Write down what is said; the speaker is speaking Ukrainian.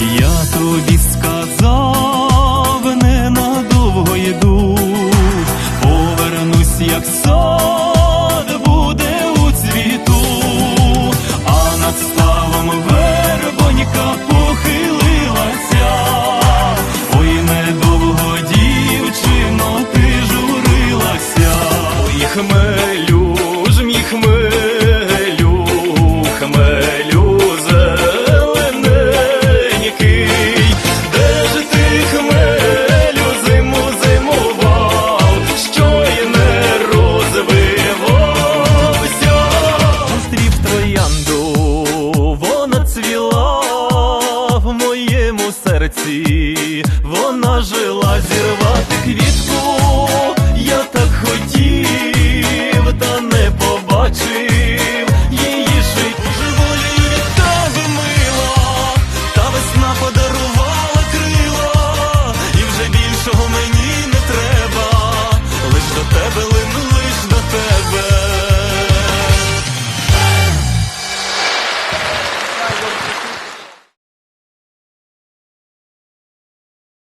Я тобі сказав, ненадовго йду, повернусь, як сад буде у цвіту, а над ставом вербонька серці, вона жила, зірвала.